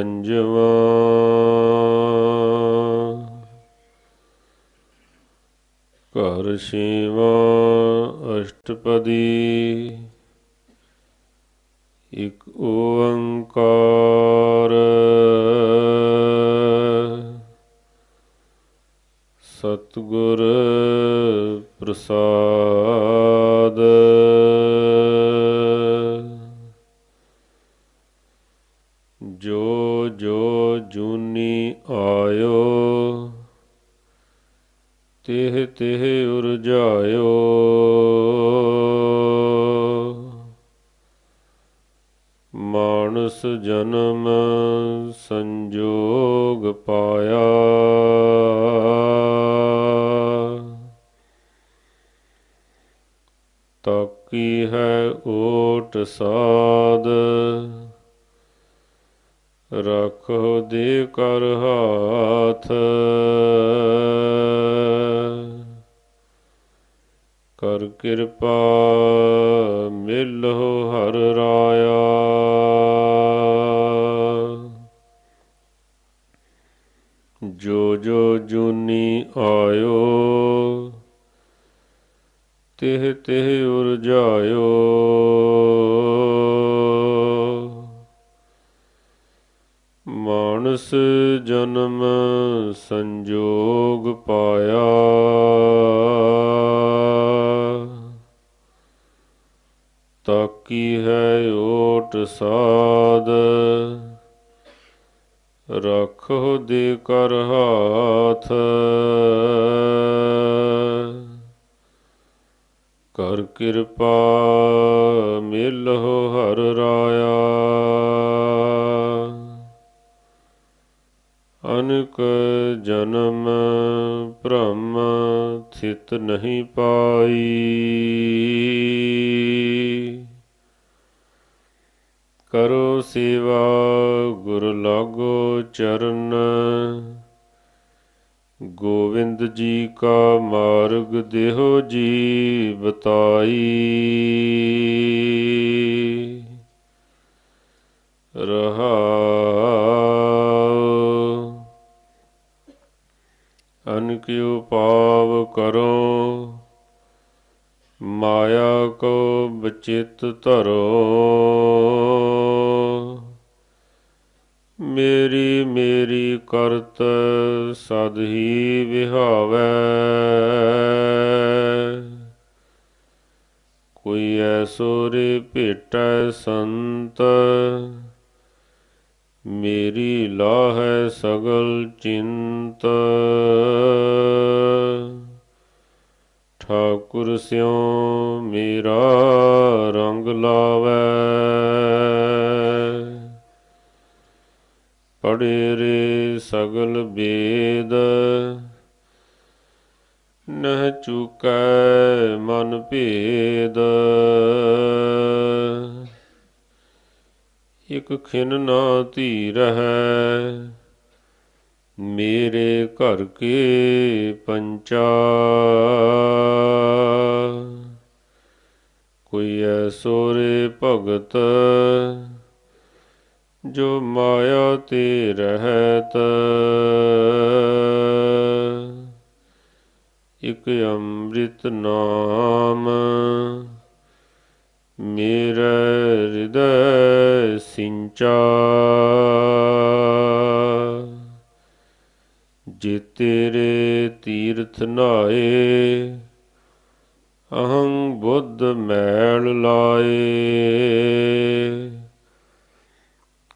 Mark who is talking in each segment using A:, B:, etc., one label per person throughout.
A: ਪੰਜਵਾਂ। ਕਰ ਛੇਵਾਂ ਅਸ਼ਟਪਦੀ। ਇਕ ਓੰਕਾਰ। ਸਤਿਗੁਰ ਪ੍ਰਸਾਦ। ਜੋ ਜੋ ਜੂਨੀ ਆਇਓ, ਤਿਹ ਤਿਹ ਉਰਜਾਇਓ। ਮਾਨਸ ਜਨਮ ਸੰਜੋਗ ਪਾਇਆ। ਤਾਕੀ ਹੈ ਓਟ ਸਾ ਰੱਖੋ ਦੇ ਕਰ ਹਾਥ। ਕਰ ਕਿਰਪਾ ਮਿਲੋ ਹਰ ਰਾਇਆ। ਜੋ ਜੋ ਜੂਨੀ ਆਇਓ ਤਿਹ ਤਿਹ ਉਰਜਾਇਓ ਕੀ ਹੈ ਓਟ ਸਾਧ? ਰੱਖੋ ਦੇ ਕਰ ਹਾਥ। ਕਰ ਕਿਰਪਾ ਮਿਲੋ ਹਰ ਰਾਇਆ। ਅਨਕ ਜਨਮ ਭ੍ਰਮ ਥਿਤ ਨਹੀਂ ਪਾਈ। ਕਰੋ ਸੇਵਾ, ਗੁਰ ਲਾਗੋ ਚਰਨ। ਗੋਵਿੰਦ ਜੀ ਕਾ ਮਾਰਗ ਦੇਹੋ ਜੀ ਬਤਾਈ। ਰਹਾਉ ਅਨਕਿਉ ਪਾਵ ਕਰੋ, ਮਾਇਆ ਕੋ ਬਚਿਤ ਧਰੋ। ਮੇਰੀ ਮੇਰੀ ਕਰਤ ਸਦ ਹੀ ਵਿਹਾਵੈ। ਕੋਈ ਐਸੋ ਰੇ ਭੇਟੈ ਸੰਤ, ਮੇਰੀ ਲਾਹੈ ਸਗਲ ਚਿੰਤ। ਠਾਕੁਰ ਸਿਉ ਬੇਦ ਨਹ ਚੁਕੈ ਮਨ ਭੇਦ। ਇਕ ਖਿਨ ਨਾ ਧੀ ਰਹੈ ਮੇਰੇ ਘਰ ਕੇ ਪੰਚਾ। ਕੋਈ ਐਸੋ ਰੇ ਭਗਤ ਜੋ ਮਾਇਆ ਤੇ ਰਹਿਤ। ਇਕ ਅੰਮ੍ਰਿਤ ਨਾਮ ਮੇਰਾ ਹਿਰਦੈ ਸਿੰਚਾ। ਜੇ ਤੇਰੇ ਤੀਰਥ ਨਾਏ ਅਹੰ ਬੁੱਧ ਮੈਲ ਲਾਏ।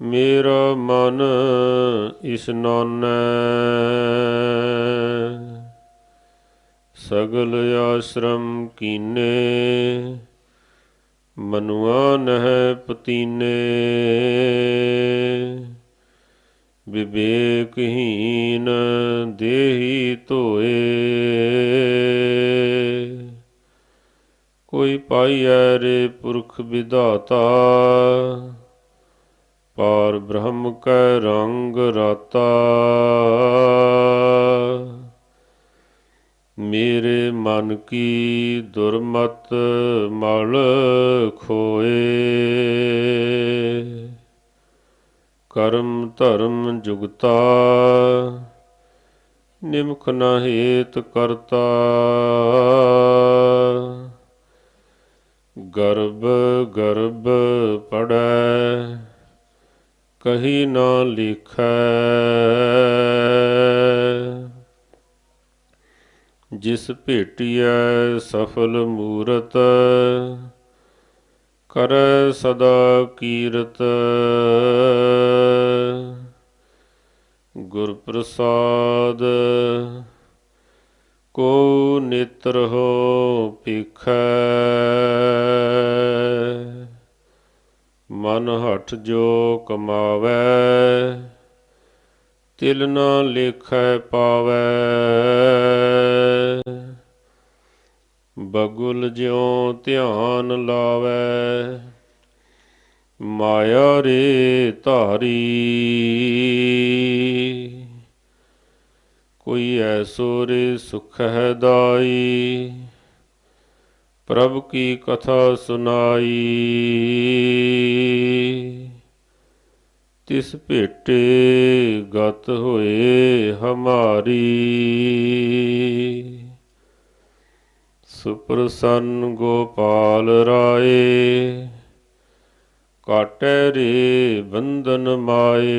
A: ਮੇਰਾ ਮਨ ਇਸਨਾਨੈ ਸਗਲ ਆਸ਼ਰਮ ਕੀਨੇ, ਮਨੁਆ ਨਹਿ ਪਤੀਨੇ। ਵਿਵੇਕਹੀਨ ਦੇਹੀ ਧੋਏ। ਕੋਈ ਪਾਈਐ ਰੇ ਪੁਰਖ ਵਿਧਾਤਾ ਪਰ ਬ੍ਰਹਮ ਕੈ ਰੰਗ ਰਤਾ। ਮੇਰੇ ਮਨ ਕੀ ਦੁਰਮਤ ਮਲ ਖੋਏ। ਕਰਮ ਧਰਮ ਜੁਗਤਾ, ਨਿਮਖ ਨ ਹੇਤ ਕਰਤਾ। ਗਰਬ ਗਰਬ ਪੜੈ ਕਹੀ ਨਾ ਲਿਖੈ। ਜਿਸ ਭੇਟੀਐ ਸਫਲ ਮੂਰਤ, ਕਰ ਸਦਾ ਕੀਰਤ। ਗੁਰ ਪ੍ਰਸਾਦ ਕੋ ਨੇਤਰ ਹੋ ਪੀਖੈ ਮਨ ਜੋ ਕਮਾਵੈ, ਤਿਲ ਨਾ ਲੇਖੈ ਪਾਵੈ। ਬਗੁਲ ਜਿਉ ਧਿਆਨ ਲਾਵੈ, ਮਾਇਆ ਰੇ ਧਾਰੀ। ਕੋਈ ਐਸੋ ਰੇ ਸੁਖ ਹੈ ਦਾਈ ਪ੍ਰਭ ਕੀ ਕਥਾ ਸੁਨਾਈ? ਤਿਸ ਭੇਟੇ ਗਤ ਹੋਏ ਹਮਾਰੀ। ਸੁਪਰਸੰਨ ਗੋਪਾਲ ਰਾਏ, ਕਾਟੈ ਰੇ ਬੰਧਨ ਮਾਏ।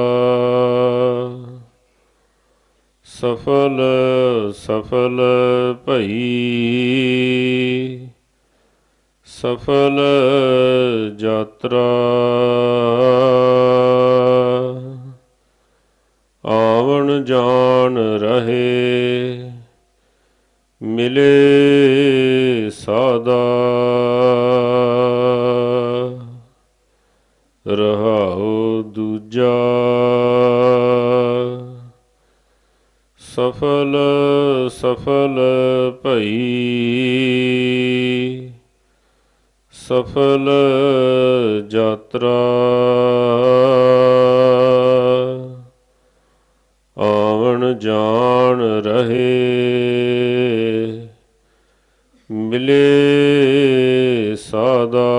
A: ਸਫਲ ਸਫਲ ਭਈ। ਸਫਲ ਯਾਤਰਾ। ਆਵਣ ਜਾਣ ਰਹੇ ਮਿਲੇ ਸਾਦਾ। ਸਫਲ ਯਾਤਰਾ। ਆਵਣ ਜਾਣ ਰਹੇ ਮਿਲੇ ਸਾਦਾ।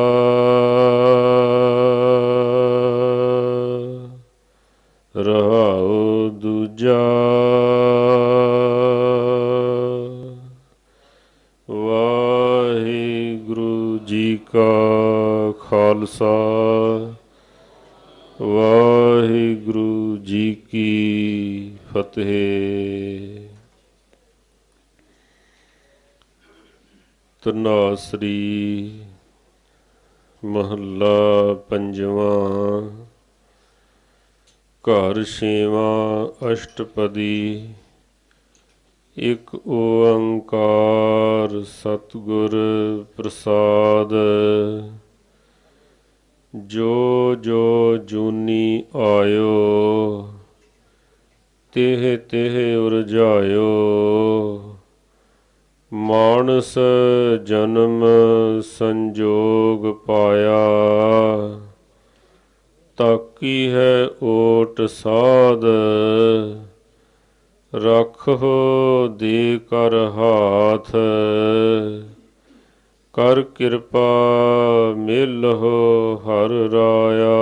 A: ਰਹਾਉ ਦੂਜਾ ਖਾਲਸਾ ਵਾਹਿਗੁਰੂ ਜੀ ਕੀ ਫਤਿਹ। ਤਨਾਸਰੀ ਮਹੱਲਾ ਪੰਜਵਾਂ। ਘਰ ਛੇਵਾਂ ਅਸ਼ਟਪਦੀ। ਇਕ ਓੰਕਾਰ ਸਤਿਗੁਰ ਪ੍ਰਸਾਦ। ਜੋ ਜੋ ਜੂਨੀ ਆਇਓ, ਤਿਹ ਤਿਹ ਉਰਜਾਇਓ। ਮਾਨਸ ਜਨਮ ਸੰਜੋਗ ਪਾਇਆ, ਤਾਕੀ ਹੈ ਓਟ ਸਾਧ। ਰਖੋ ਦੇ ਕਰ ਹਾਥ ਕਰ ਕਿਰਪਾ ਮਿਲ ਹੋ ਹਰ ਰਾਇਆ।